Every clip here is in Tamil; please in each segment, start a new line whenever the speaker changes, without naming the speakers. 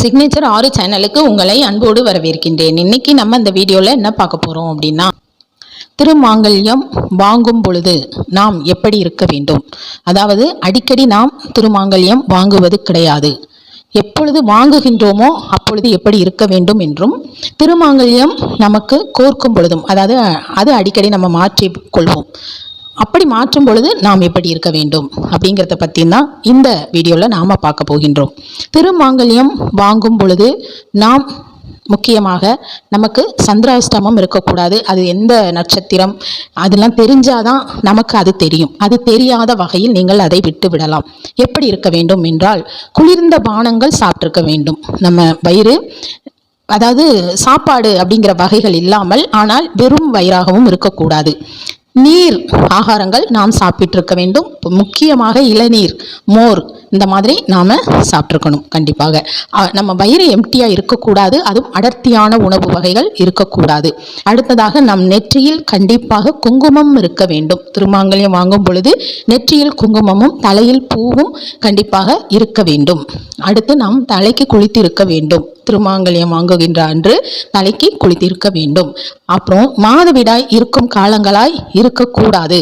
சிக்னேச்சர் ஆறு சேனலுக்கு உங்களை அன்போடு வரவேற்கின்றேன். இன்னைக்கு நம்ம இந்த வீடியோவில் என்ன பார்க்க போகிறோம் அப்படின்னா திருமாங்கல்யம் வாங்கும் பொழுது நாம் எப்படி இருக்க வேண்டும்? அதாவது அடிக்கடி நாம் திருமாங்கல்யம் வாங்குவது கிடையாது. எப்பொழுது வாங்குகின்றோமோ அப்பொழுது எப்படி இருக்க வேண்டும் என்றும் திருமாங்கல்யம் நமக்கு கோர்க்கும் பொழுதும் அதாவது அது அடிக்கடி நம்ம மாற்றி கொள்வோம். அப்படி மாற்றும் பொழுது நாம் எப்படி இருக்க வேண்டும்? அப்படிங்கிறத பற்றி தான் இந்த வீடியோவில் நாம் பார்க்க போகின்றோம். திருமாங்கல்யம் வாங்கும் பொழுது நாம் முக்கியமாக நமக்கு சந்திராஷ்டமம் இருக்கக்கூடாது. அது எந்த நட்சத்திரம் அதெல்லாம் தெரிஞ்சாதான் நமக்கு அது தெரியும். அது தெரியாத வகையில் நீங்கள் அதை விட்டு விடலாம். எப்படி இருக்க வேண்டும் என்றால் குளிர்ந்த பானங்கள் சாப்பிட்ருக்க வேண்டும். நம்ம வயிறு அதாவது சாப்பாடு அப்படிங்கிற வகைகள் இல்லாமல் ஆனால் வெறும் வயிறாகவும் இருக்கக்கூடாது. நீர் ஆகாரங்கள் நாம் சாப்பிட்டுருக்க வேண்டும். முக்கியமாக இளநீர் மோர் இந்த மாதிரி நாம் சாப்பிட்ருக்கணும் கண்டிப்பாக. நம்ம வயிறு எம்டியாக இருக்கக்கூடாது. அதுவும் அடர்த்தியான உணவு வகைகள் இருக்கக்கூடாது. அடுத்ததாக நம் நெற்றியில் கண்டிப்பாக குங்குமம் இருக்க வேண்டும். திருமாங்கல்யம் வாங்கும் பொழுது நெற்றியில் குங்குமமும் தலையில் பூவும் கண்டிப்பாக இருக்க வேண்டும். அடுத்து நாம் தலைக்கு குளித்து இருக்க வேண்டும். திருமாங்கல்யம் வாங்குகின்ற அன்று தலைக்கு குளித்திருக்க வேண்டும். அப்புறம் மாதவிடாய் இருக்கும் காலங்களாய் இருக்கக்கூடாது.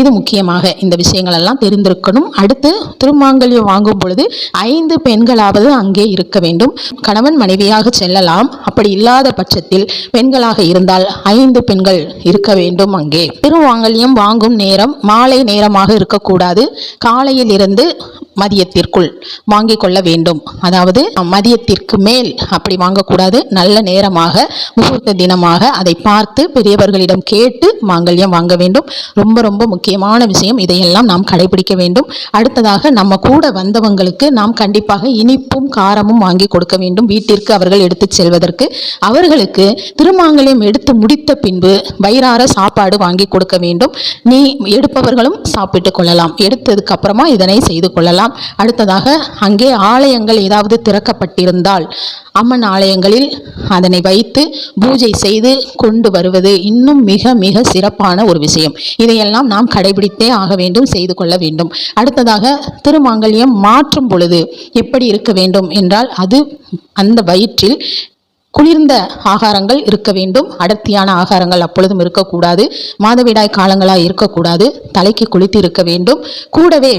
இது முக்கியமாக இந்த விஷயங்கள் எல்லாம் தெரிந்திருக்கணும். அடுத்து திருமாங்கல்யம் வாங்கும் பொழுது ஐந்து பெண்களாவது அங்கே இருக்க வேண்டும். கணவன் மனைவியாக செல்லலாம். அப்படி இல்லாத பட்சத்தில் பெண்களாக இருந்தால் ஐந்து பெண்கள் இருக்க வேண்டும் அங்கே. திருமாங்கல்யம் வாங்கும் நேரம் மாலை நேரமாக இருக்கக்கூடாது. காலையில் இருந்து மதியத்திற்குள் வாங்கிக் கொள்ள வேண்டும். அதாவது மதியத்திற்கு மேல் அப்படி வாங்கக்கூடாது. நல்ல நேரமாக முகூர்த்த தினமாக அதை பார்த்து பெரியவர்களிடம் கேட்டு மாங்கல்யம் வாங்க வேண்டும். ரொம்ப ரொம்ப முக்கியமான விஷயம். இதையெல்லாம் நாம் கடைபிடிக்க வேண்டும். அடுத்ததாக நம்ம கூட வந்தவங்களுக்கு நாம் கண்டிப்பாக இனிப்பும் காரமும் வாங்கி கொடுக்க வேண்டும். வீட்டிற்கு அவர்கள் எடுத்துச் செல்வதற்கு. அவர்களுக்கு திருமாங்கல்யம் எடுத்து முடித்த பின்பு வயிறார சாப்பாடு வாங்கி கொடுக்க வேண்டும். நீ எடுப்பவர்களும் சாப்பிட்டுக் கொள்ளலாம். எடுத்ததுக்கு அப்புறமா இதனை செய்து கொள்ளலாம். அடுத்ததாக அங்கே ஆலயங்கள் ஏதாவது திறக்கப்பட்டிருந்தால் அம்மன் ஆலயங்களில் அதனை வைத்து பூஜை செய்து கொண்டு வருவது இன்னும் மிக மிக சிறப்பான ஒரு விஷயம். இதையெல்லாம் நாம் கடைபிடித்தே ஆக வேண்டும் செய்து கொள்ள வேண்டும். அடுத்ததாக திருமாங்கல்யம் மாற்றும் பொழுது எப்படி இருக்க வேண்டும் என்றால் அது அந்த வயிற்றில் குளிர்ந்த ஆகாரங்கள் இருக்க வேண்டும். அடர்த்தியான ஆகாரங்கள் அப்பொழுதும் இருக்கக்கூடாது. மாதவிடாய் காலங்களாக இருக்கக்கூடாது. தலைக்கு குளித்து இருக்க வேண்டும். கூடவே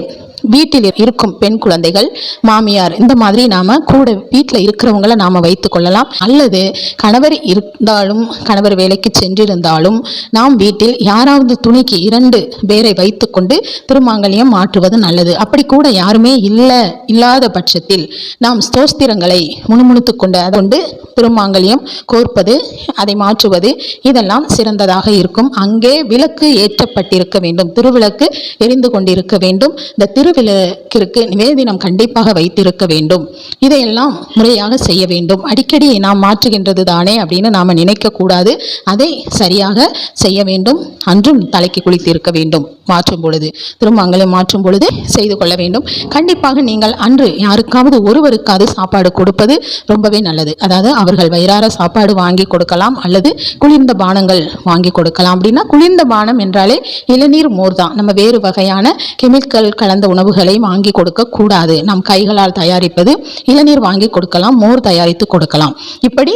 வீட்டில் இருக்கும் பெண் குழந்தைகள் மாமியார் இந்த மாதிரி நாம கூட வீட்டில் இருக்கிறவங்களை நாம வைத்து கொள்ளலாம். அல்லது கணவர் இருந்தாலும் கணவர் வேலைக்கு சென்றிருந்தாலும் நாம் வீட்டில் யாராவது துணிக்கு இரண்டு பேரை வைத்துக்கொண்டு திருமாங்கல்யம் மாற்றுவது நல்லது. அப்படி கூட யாருமே இல்லை இல்லாத பட்சத்தில் நாம் ஸ்தோஸ்திரங்களை முணுமுணுத்து கொண்டு கொண்டு திருமாங்கல்யம் கோர்ப்பது அதை மாற்றுவது இதெல்லாம் சிறந்ததாக இருக்கும். அங்கே விளக்கு ஏற்றப்பட்டிருக்க வேண்டும். திருவிளக்கு எரிந்து கொண்டிருக்க வேண்டும். இந்த திரு திருவிளக்கிற்கு நிவேதினம் கண்டிப்பாக வைத்திருக்க வேண்டும். இதையெல்லாம் முறையாக செய்ய வேண்டும். அடிக்கடி நாம் மாற்றுகின்றது தானே அப்படின்னு நாம் நினைக்கக்கூடாது. அதை சரியாக செய்ய வேண்டும். அன்றும் தலைக்கு குளித்திருக்க வேண்டும். மாற்றும் பொழுது திருமங்கலம் மாற்றும் பொழுது செய்து கொள்ள வேண்டும். கண்டிப்பாக நீங்கள் அன்று யாருக்காவது ஒருவருக்காவது சாப்பாடு கொடுப்பது ரொம்பவே நல்லது. அதாவது அவர்கள் வயிறார சாப்பாடு வாங்கி கொடுக்கலாம் அல்லது குளிர்ந்த பானங்கள் வாங்கி கொடுக்கலாம். அப்படின்னா குளிர்ந்த பானம் என்றாலே இளநீர் மோர் தான். நம்ம வேறு வகையான கெமிக்கல் கலந்த உணவு உணவுகளை வாங்கி கொடுக்க கூடாது. நம் கைகளால் தயாரிப்பது இளநீர் வாங்கி கொடுக்கலாம் மோர் தயாரித்து கொடுக்கலாம். இப்படி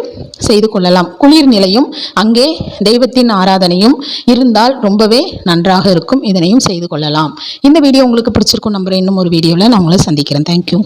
செய்து கொள்ளலாம். குளிர் நிலையும் அங்கே தெய்வத்தின் ஆராதனையும் இருந்தால் ரொம்பவே நன்றாக இருக்கும். இதனையும் செய்து கொள்ளலாம். இந்த வீடியோ உங்களுக்கு பிடிச்சிருக்கும் நம்புற இன்னும் ஒரு வீடியோவில் நான் உங்களை சந்திக்கிறேன். தேங்க்யூ